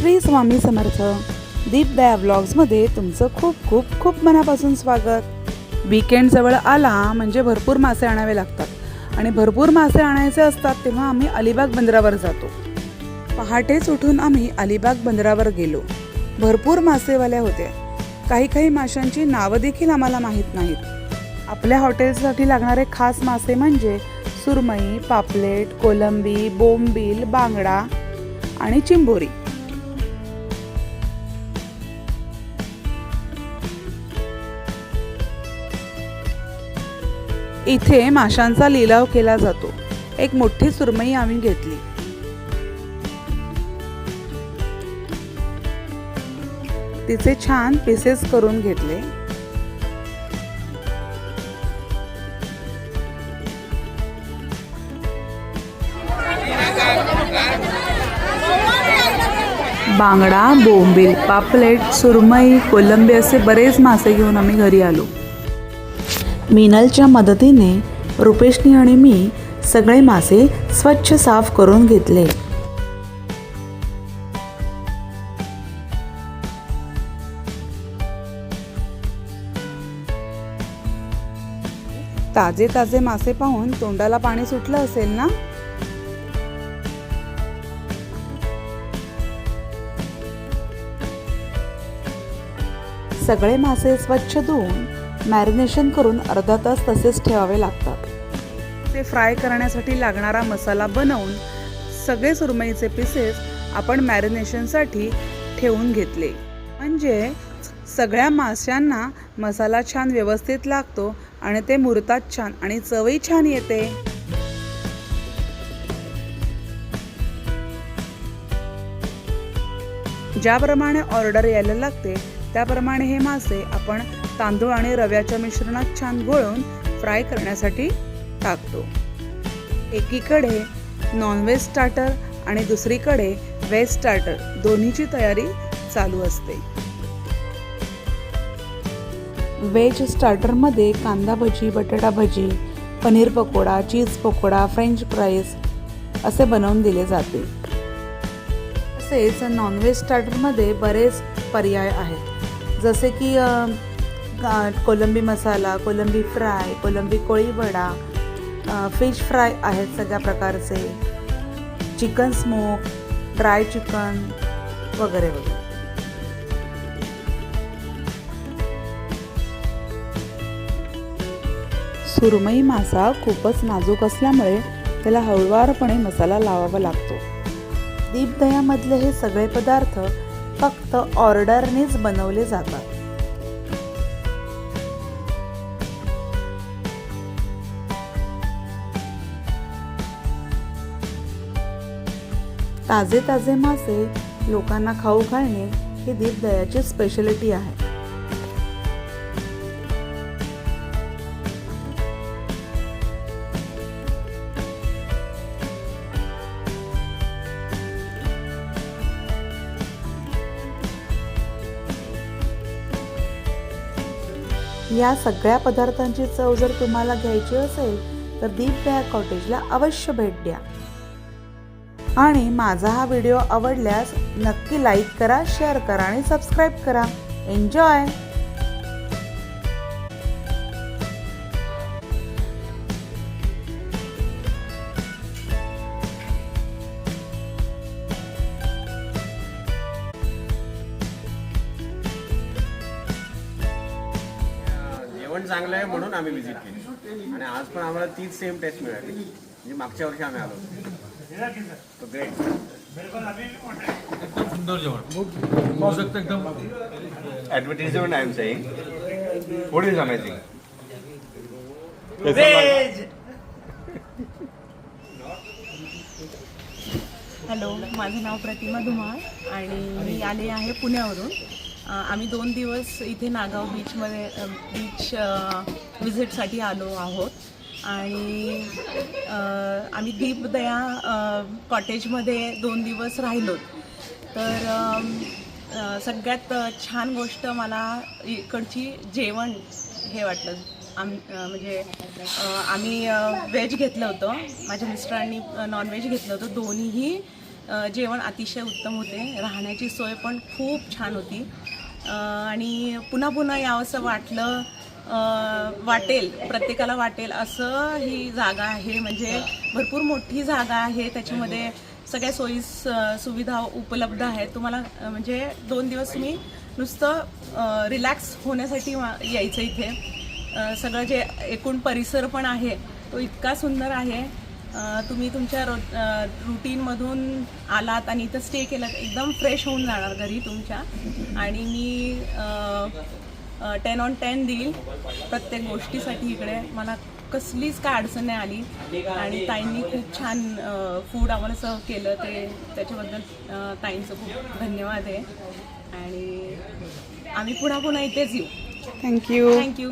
श्री स्वामी समर्थ. दीपदया व्लॉग्समध्ये तुमचं खूप खूप खूप मनापासून स्वागत. वीकेंड जवळ आला म्हणजे भरपूर मासे आणावे लागतात. आणि भरपूर मासे आणायचे असतात तेव्हा आम्ही अलिबाग बंदरावर जातो. पहाटेच उठून आम्ही अलिबाग बंदरावर गेलो. भरपूर मासेवाल्या होत्या. काही काही माशांची नावं देखील आम्हाला माहीत नाहीत. आपल्या हॉटेलसाठी लागणारे खास मासे म्हणजे सुरमई पापलेट कोलंबी बोंबील बांगडा आणि चिंबोरी. इथे माशांचा लिलाव केला जातो. एक मोठी सुरमई आम्ही घेतली. तिचे छान पीसेस करून घेतले. बांगडा बोंबील पापलेट सुरमई कोलंबी असे बरेच मासे घेऊन आम्ही घरी आलो. मिनलच्या मदतीने रुपेशनी आणि मी सगळे मासे स्वच्छ साफ करून घेतले. ताजे ताजे मासे पाहून तोंडाला पाणी सुटलं असेल ना? सगळे मासे स्वच्छ धुवून मॅरिनेशन करून अर्धा तास तसेच ठेवावे लागतात. ते फ्राय करण्यासाठी लागणारा मसाला बनवून सगळे सुरमईचे पीसेस आपण मॅरिनेशनसाठी ठेवून घेतले. म्हणजे सगळ्या माशांना मसाला छान व्यवस्थित लागतो आणि ते मुरतात छान आणि चवही छान येते. ज्याप्रमाणे ऑर्डर यायला लागते त्याप्रमाणे हे मासे आपण तांदूळ आणि रव्याच्या मिश्रणात छान गोळून फ्राय करण्यासाठी टाकतो. एकीकडे नॉनव्हेज स्टार्टर आणि दुसरीकडे व्हेज स्टार्टर दोन्हीची तयारी चालू असते. व्हेज स्टार्टरमध्ये कांदा भजी बटाटा bhaji paneer pakora cheese pakora french fries असे बनवून दिले जाते. तसेच नॉनव्हेज स्टार्टरमध्ये बरेच पर्याय आहेत. जसे की का कोलंबी मसाला कोलंबी फ्राय कोलंबी कोळी वडा फिश फ्राय आहेत सगळ्या प्रकारचे. चिकन स्मोक ड्राय चिकन वगैरे वगैरे. सुरमई मासा खूपच नाजूक असल्यामुळे त्याला हळुवारपणे मसाला लावावा लागतो. दीपदयामधले हे सगळे पदार्थ फक्त ऑर्डरनेच बनवले जातात. ताजे ताजे मासे लोकांना खाऊ घालणे ही दीपदयाची स्पेशलिटी आहे. या सगळ्या पदार्थांची चव जर तुम्हाला घ्यायची असेल तर दीपदया कॉटेजला अवश्य भेट द्या. आणि माझा हा व्हिडिओ आवडल्यास नक्की लाईक करा शेअर करा आणि सबस्क्राईब करा. एन्जॉय जेवण चांगलं आहे म्हणून आम्ही विजिट केली. आणि आज पण आम्हाला तीच सेम टेस्ट मिळाली. म्हणजे मागच्या वर्षी आम्ही आलो. तो ग्रेट एकदम सुंदर जेवण पाहू शकता एकदम advertisement I am saying. Food is amazing. Hello माझं नाव प्रतिमा धुमाळ आणि मी आले आहे पुण्यावरून आम्ही दोन दिवस इथे नागाव बीचमध्ये बीच विजिटसाठी आलो आहोत आणि आम्ही दीपदया कॉटेजमध्ये दोन दिवस राहिलो. तर सगळ्यात छान गोष्ट मला इकडची जेवण हे वाटलं. आम म्हणजे आम्ही व्हेज घेतलं होतं. माझ्या मिस्टरांनी नॉनव्हेज घेतलं होतं. दोन्हीही जेवण अतिशय उत्तम होते. राहण्याची सोय पण खूप छान होती. आणि पुन्हा पुन्हा यावंसं वाटलं. वाटेल प्रत्येकाला वाटेल असं ही जागा आहे. म्हणजे भरपूर मोठी जागा आहे. त्याच्यामध्ये सगळ्या सोयी सुविधा उपलब्ध आहेत. तुम्हाला म्हणजे दोन दिवस तुम्ही नुसतं रिलॅक्स होण्यासाठी वा- यायचं इथे. सगळं जे एकूण परिसर पण आहे तो इतका सुंदर आहे. तुम्ही तुमच्या रो रुटीनमधून आलात आणि इथं स्टे केलात एकदम फ्रेश होऊन जाणार घरी तुमच्या. आणि मी टेन ऑन टेन देईल. प्रत्येक गोष्टीसाठी इकडे मला कसलीच काय अडचण नाही आली. आणि ताईंनी खूप छान फूड आम्हाला सर्व केलं. ते त्याच्याबद्दल ताईंचं खूप धन्यवाद आहे. आणि आम्ही पुन्हा पुन्हा इथेच येऊ. Thank you thank you